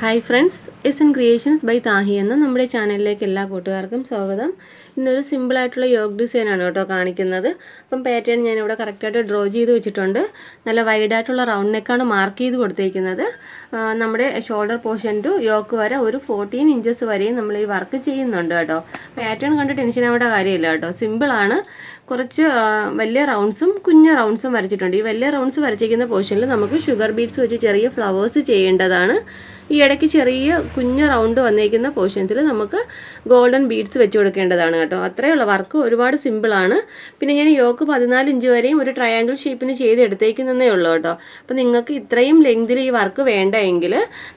Hi friends S N creations by Tahi എന്ന നമ്മുടെ ചാനലിലേക്ക് എല്ലാ കൂട്ടുകാർക്കും സ്വാഗതം. ഇന്നൊരു സിമ്പിളായിട്ടുള്ള യോഗ ഡിസൈനാണ് കേട്ടോ കാണിക്കുന്നത്. അപ്പം പാറ്റേൺ ഞാൻ ഞാനിവിടെ കറക്റ്റായിട്ട് ഡ്രോ ചെയ്ത് വെച്ചിട്ടുണ്ട്. നല്ല വൈഡായിട്ടുള്ള റൗണ്ട് നെക്കാണ് മാർക്ക് ചെയ്ത് കൊടുത്തേക്കുന്നത്. നമ്മുടെ ഷോൾഡർ പോർഷൻ ടു യോക്ക് വരെ ഒരു ഫോർട്ടീൻ ഇഞ്ചസ് വരെയും നമ്മൾ ഈ വർക്ക് ചെയ്യുന്നുണ്ട് കേട്ടോ. പാറ്റേൺ കണ്ട് ടെൻഷൻ ആവേണ്ട കാര്യമില്ല കേട്ടോ. സിമ്പിളാണ് കുറച്ച് വലിയ റൗണ്ട്സും കുഞ്ഞു റൗണ്ട്സും വരച്ചിട്ടുണ്ട്. ഈ വലിയ റൗണ്ട്സ് വരച്ചിരിക്കുന്ന പോർഷനിൽ നമുക്ക് ഷുഗർ ബീഡ്സ് വെച്ച് ചെറിയ ഫ്ലവേഴ്സ് ചെയ്യേണ്ടതാണ്. ഈ ഇടയ്ക്ക് ചെറിയ കുഞ്ഞു റൗണ്ട് വന്നിരിക്കുന്ന പോർഷൻസിൽ നമുക്ക് ഗോൾഡൻ ബീഡ്സ് വെച്ച് കൊടുക്കേണ്ടതാണ് കേട്ടോ. അത്രയേ ഉള്ളൂ. വർക്ക് ഒരുപാട് സിമ്പിളാണ് പിന്നെ ഞാൻ യോക്ക് പതിനാല് ഇഞ്ച് വരെയും ഒരു ട്രയാങ്കിൾ ഷേപ്പിന് ചെയ്ത് എടുത്തേക്കുന്നതേ ഉള്ളൂ കേട്ടോ. അപ്പോൾ നിങ്ങൾക്ക് ഇത്രയും ലെങ്തിൽ ഈ വർക്ക് വേണ്ടെങ്കിൽ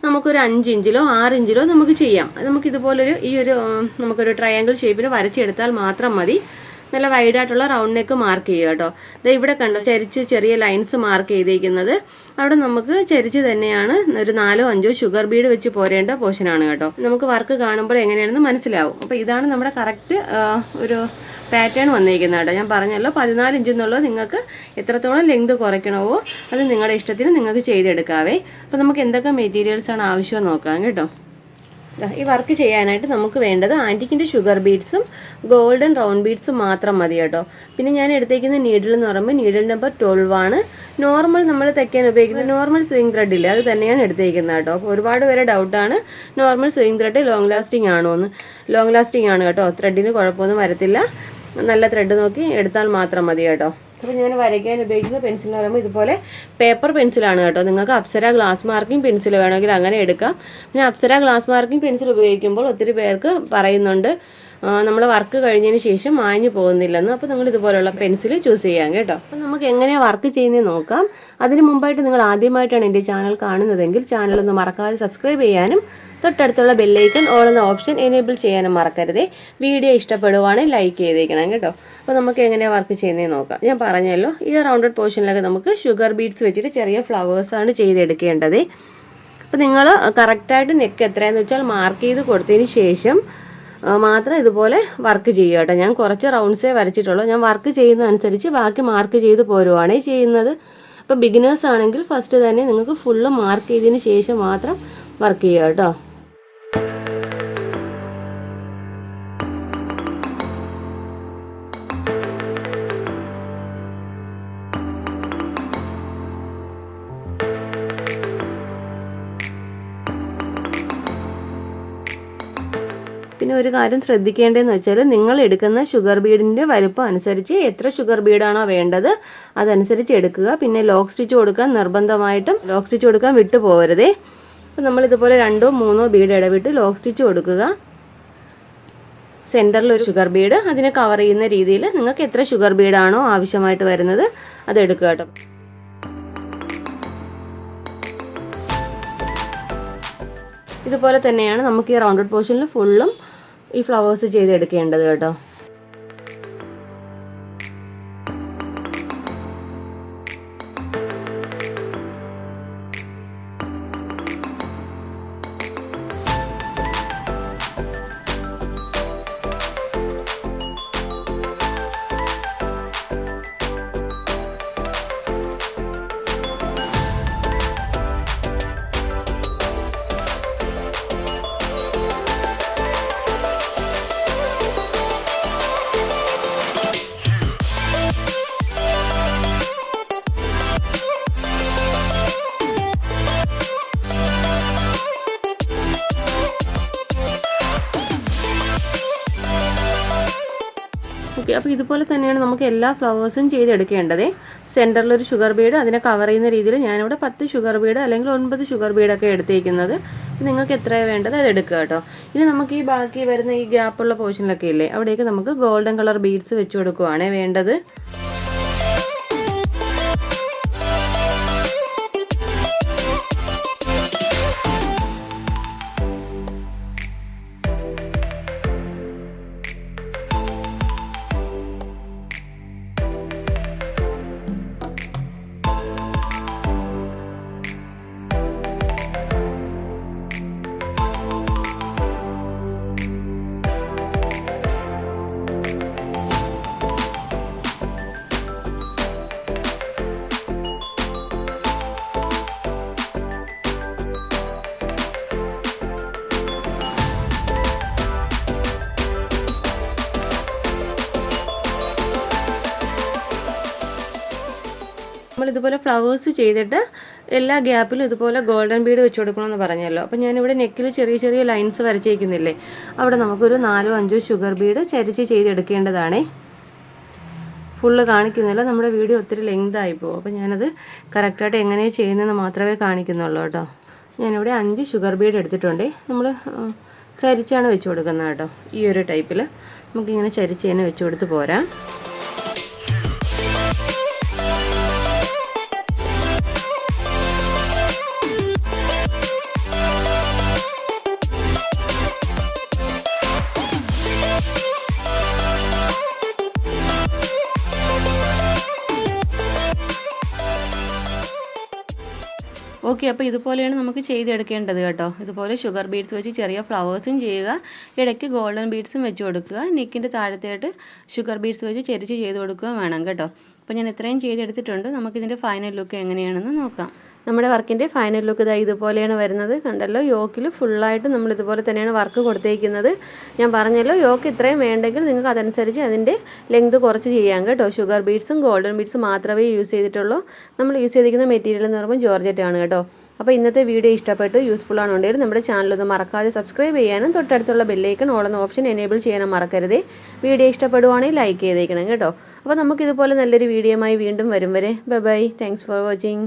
നമുക്കൊരു അഞ്ച് ഇഞ്ചിലോ ആറ് ഇഞ്ചിലോ നമുക്ക് ചെയ്യാം. നമുക്കിതുപോലൊരു ഈ ഒരു നമുക്കൊരു ട്രയാങ്കിൾ ഷേപ്പിന് വരച്ചെടുത്താൽ മാത്രം മതി. നല്ല വൈഡായിട്ടുള്ള റൗണ്ട് നെക്ക് മാർക്ക് ചെയ്യുക കേട്ടോ. ദേ ഇവിടെ കണ്ടോ ചരിച്ച് ചെറിയ ലൈൻസ് മാർക്ക് ചെയ്തിരിക്കുന്നത് അവിടെ നമുക്ക് ചരിച്ച് തന്നെയാണ് ഒരു നാലോ അഞ്ചോ ഷുഗർ ബീഡ് വെച്ച് പോരേണ്ട പോർഷനാണ് കേട്ടോ. നമുക്ക് വർക്ക് കാണുമ്പോൾ എങ്ങനെയാണെന്ന് മനസ്സിലാവും. അപ്പോൾ ഇതാണ് നമ്മുടെ കറക്റ്റ് ഒരു പാറ്റേൺ വന്നിരിക്കുന്നത് കേട്ടോ. ഞാൻ പറഞ്ഞല്ലോ പതിനാല് ഇഞ്ച് എന്നുള്ളത് നിങ്ങൾക്ക് എത്രത്തോളം ലെങ്ത് കുറയ്ക്കണമോ അത് നിങ്ങളുടെ ഇഷ്ടത്തിന് നിങ്ങൾക്ക് ചെയ്തെടുക്കാവേ. അപ്പോൾ നമുക്ക് എന്തൊക്കെ മെറ്റീരിയൽസാണ് ആവശ്യം നോക്കാം കേട്ടോ. ഈ വർക്ക് ചെയ്യാനായിട്ട് നമുക്ക് വേണ്ടത് ആന്റിക്കിന്റെ ഷുഗർ ബീഡ്സും ഗോൾഡൻ റൗണ്ട് ബീഡ്സും മാത്രം മതി കേട്ടോ. പിന്നെ ഞാൻ എടുത്തേക്കുന്ന നീഡിൽ എന്ന് പറയുമ്പോൾ നീഡിൽ നമ്പർ ട്വൽവ് ആണ്. നോർമൽ നമ്മൾ തയ്ക്കാൻ ഉപയോഗിക്കുന്ന നോർമൽ സ്വിങ് ത്രെഡ് ഇല്ല അത് തന്നെയാണ് എടുത്തേക്കുന്നത് കേട്ടോ. അപ്പോൾ ഒരുപാട് പേരെ ഡൗട്ടാണ് normal sewing thread long lasting ആണോ എന്ന്. ലോങ് ലാസ്റ്റിംഗ് ആണ് കേട്ടോ. ത്രെഡിന് കുഴപ്പമൊന്നും വരത്തില്ല. നല്ല ത്രെഡ് നോക്കി എടുത്താൽ മാത്രം മതി കേട്ടോ. അപ്പോൾ ഞാൻ വരയ്ക്കാൻ ഉപയോഗിക്കുന്ന പെൻസിൽ എന്ന് പറയുമ്പോൾ ഇതുപോലെ പേപ്പർ പെൻസിലാണ് കേട്ടോ. നിങ്ങൾക്ക് അപ്സര ഗ്ലാസ് മാർക്കിംഗ് പെൻസിൽ വേണമെങ്കിൽ അങ്ങനെ എടുക്കാം. പിന്നെ അപ്സര ഗ്ലാസ് മാർക്കിംഗ് പെൻസിൽ ഉപയോഗിക്കുമ്പോൾ ഒത്തിരി പേർക്ക് പറയുന്നുണ്ട് നമ്മൾ വർക്ക് കഴിഞ്ഞതിന് ശേഷം മാഞ്ഞു പോകുന്നില്ലെന്ന് അപ്പോൾ നിങ്ങൾ ഇതുപോലുള്ള പെൻസിൽ ചൂസ് ചെയ്യാം കേട്ടോ. അപ്പോൾ നമുക്ക് എങ്ങനെയാണ് വർക്ക് ചെയ്യുന്നത് നോക്കാം. അതിന് മുമ്പായിട്ട് നിങ്ങൾ ആദ്യമായിട്ടാണ് എന്റെ ചാനൽ കാണുന്നതെങ്കിൽ ചാനൽ ഒന്ന് മറക്കാതെ സബ്സ്ക്രൈബ് ചെയ്യാനും തൊട്ടടുത്തുള്ള ബെല്ലൈക്കൺ ഓൾ എന്ന ഓപ്ഷൻ എനേബിൾ ചെയ്യാനും മറക്കരുതേ. വീഡിയോ ഇഷ്ടപ്പെടുവാണെങ്കിൽ ലൈക്ക് ചെയ്തേക്കണം കേട്ടോ. അപ്പോൾ നമുക്ക് എങ്ങനെയാണ് വർക്ക് ചെയ്യുന്നത് നോക്കാം. ഞാൻ പറഞ്ഞല്ലോ ഈ റൗണ്ടഡ് പോർഷനിലൊക്കെ നമുക്ക് ഷുഗർ ബീഡ്സ് വെച്ചിട്ട് ചെറിയ ഫ്ലവേഴ്സാണ് ചെയ്തെടുക്കേണ്ടത്. അപ്പോൾ നിങ്ങൾ കറക്റ്റായിട്ട് നെക്ക് എത്രയാണെന്ന് വെച്ചാൽ മാർക്ക് ചെയ്ത് കൊടുത്തതിന് ശേഷം മാത്രം ഇതുപോലെ വർക്ക് ചെയ്യുക കേട്ടോ. ഞാൻ കുറച്ച് റൗണ്ട്സേ വരച്ചിട്ടുള്ളൂ. ഞാൻ വർക്ക് ചെയ്യുന്നതനുസരിച്ച് ബാക്കി മാർക്ക് ചെയ്ത് പോരുവാണേ ചെയ്യുന്നത്. അപ്പോൾ ബിഗിനേഴ്സ് ആണെങ്കിൽ ഫസ്റ്റ് തന്നെ നിങ്ങൾക്ക് ഫുള്ള് മാർക്ക് ചെയ്തതിന് ശേഷം മാത്രം വർക്ക് ചെയ്യുക കേട്ടോ. പിന്നെ ഒരു കാര്യം ശ്രദ്ധിക്കേണ്ടതെന്ന് വെച്ചാൽ നിങ്ങൾ എടുക്കുന്ന ഷുഗർ ബീഡിന്റെ വലുപ്പം അനുസരിച്ച് എത്ര ഷുഗർ ബീഡാണോ വേണ്ടത് അതനുസരിച്ച് എടുക്കുക. പിന്നെ ലോക്ക് സ്റ്റിച്ച് കൊടുക്കാൻ നിർബന്ധമായിട്ടും ലോക്ക് സ്റ്റിച്ച് കൊടുക്കാൻ വിട്ടു പോകരുതേ അപ്പോൾ നമ്മളിതുപോലെ രണ്ടോ മൂന്നോ ബീഡ് ഇടവിട്ട് ലോക്ക് സ്റ്റിച്ച് കൊടുക്കുക. സെന്ററിൽ ഒരു ഷുഗർ ബീഡ് അതിനെ കവർ ചെയ്യുന്ന രീതിയിൽ നിങ്ങൾക്ക് എത്ര ഷുഗർ ബീഡാണോ ആവശ്യമായിട്ട് വരുന്നത് അതെടുക്കുക കേട്ടോ. ഇതുപോലെ തന്നെയാണ് നമുക്ക് ഈ റൗണ്ടഡ് പോർഷനിൽ ഫുള്ളും ഈ ഫ്ലവേഴ്സ് ചെയ്തെടുക്കേണ്ടത് കേട്ടോ? ഓക്കെ അപ്പോൾ ഇതുപോലെ തന്നെയാണ് നമുക്ക് എല്ലാ ഫ്ലവേഴ്സും ചെയ്തെടുക്കേണ്ടത്. സെന്ററിൽ ഒരു ഷുഗർ ബീഡ് അതിനെ കവർ ചെയ്യുന്ന രീതിയിൽ ഞാനിവിടെ പത്ത് ഷുഗർ ബീഡ് അല്ലെങ്കിൽ ഒൻപത് ഷുഗർ ബീഡൊക്കെ എടുത്തേക്കുന്നത്. നിങ്ങൾക്ക് എത്രയാണ് വേണ്ടത് അത് എടുക്കുക കേട്ടോ. ഇനി നമുക്ക് ഈ ബാക്കി വരുന്ന ഈ ഗ്യാപ്പുള്ള പോർഷനിലൊക്കെ ഇല്ലേ അവിടേക്ക് നമുക്ക് ഗോൾഡൻ കളർ ബീഡ്സ് വെച്ച് കൊടുക്കുവാണേ വേണ്ടത്. ഇതുപോലെ ഫ്ലവേഴ്സ് ചെയ്തിട്ട് എല്ലാ ഗ്യാപ്പിലും ഇതുപോലെ ഗോൾഡൻ ബീഡ് വെച്ച് കൊടുക്കണമെന്ന് പറഞ്ഞല്ലോ. അപ്പോൾ ഞാനിവിടെ നെക്കിൽ ചെറിയ ചെറിയ ലൈൻസ് വരച്ചേക്കുന്നില്ലേ അവിടെ നമുക്കൊരു നാലോ അഞ്ചോ ഷുഗർ ബീഡ് ചരിച്ച് ചെയ്തെടുക്കേണ്ടതാണേ. ഫുള്ള് കാണിക്കുന്നില്ല. നമ്മുടെ വീഡിയോ ഒത്തിരി ലെങ്ത് ആയി പോകും. അപ്പോൾ ഞാനത് കറക്റ്റായിട്ട് എങ്ങനെയാണ് ചെയ്യുന്നതെന്ന് മാത്രമേ കാണിക്കുന്നുള്ളൂ കേട്ടോ. ഞാനിവിടെ അഞ്ച് ഷുഗർ ബീഡ് എടുത്തിട്ടുണ്ട്. നമ്മൾ ചരിച്ചാണ് വെച്ച് കൊടുക്കുന്നത് കേട്ടോ. ഈ ഒരു ടൈപ്പിൽ നമുക്കിങ്ങനെ ചരിച്ച് തന്നെ വെച്ച് കൊടുത്ത് പോരാം. ഓക്കെ അപ്പോൾ ഇതുപോലെയാണ് നമുക്ക് ചെയ്തെടുക്കേണ്ടത് കേട്ടോ. ഇതുപോലെ ഷുഗർ ബീഡ്സ് വെച്ച് ചെറിയ ഫ്ലവേഴ്സും ചെയ്യുക. ഇടയ്ക്ക് ഗോൾഡൻ ബീഡ്സും വെച്ച് കൊടുക്കുക. നെക്കിന്റെ താഴത്തായിട്ട് ഷുഗർ ബീഡ്സ് വെച്ച് ചെരിച്ച് ചെയ്ത് കൊടുക്കുക വേണം കേട്ടോ. അപ്പോൾ ഞാൻ ഇത്രയും ചെയ്തെടുത്തിട്ടുണ്ട്. നമുക്കിതിന്റെ ഫൈനൽ ലുക്ക് എങ്ങനെയാണെന്ന് നോക്കാം. നമ്മുടെ വർക്കിന്റെ ഫൈനൽ ലുക്ക് ഇതാ ഇതുപോലെയാണ് വരുന്നത്. കണ്ടല്ലോ യോക്കിൽ ഫുള്ളായിട്ട് നമ്മൾ ഇതുപോലെ തന്നെയാണ് വർക്ക് കൊടുത്തേക്കുന്നത്. ഞാൻ പറഞ്ഞല്ലോ യോക്ക് ഇത്രയും വേണ്ടെങ്കിൽ നിങ്ങൾക്ക് അതനുസരിച്ച് അതിന്റെ ലെങ്ത് കുറച്ച് ചെയ്യാം കേട്ടോ. ഷുഗർ ബീഡ്സും ഗോൾഡൻ ബീഡ്സും മാത്രമേ യൂസ് ചെയ്തിട്ടുള്ളൂ. നമ്മൾ യൂസ് ചെയ്തിരിക്കുന്ന മെറ്റീരിയൽ എന്ന് പറയുമ്പോൾ ജോർജറ്റ് ആണ് കേട്ടോ. അപ്പോൾ ഇന്നത്തെ വീഡിയോ ഇഷ്ടപ്പെട്ട് യൂസ്ഫുൾ ആണെന്നുണ്ടെങ്കിൽ നമ്മുടെ ചാനൽ ഒന്ന് മറക്കാതെ സബ്സ്ക്രൈബ് ചെയ്യാനും തൊട്ടടുത്തുള്ള ബെല്ലൈക്കൺ ഓളുന്ന ഓപ്ഷൻ എനേബിൾ ചെയ്യാനും മറക്കരുത്. വീഡിയോ ഇഷ്ടപ്പെടുവാണെങ്കിൽ ലൈക്ക് ചെയ്തേക്കണം കേട്ടോ. അപ്പോൾ നമുക്കിതുപോലെ നല്ലൊരു വീഡിയോയുമായി വീണ്ടും വരും വരെ. Bye bye thanks for watching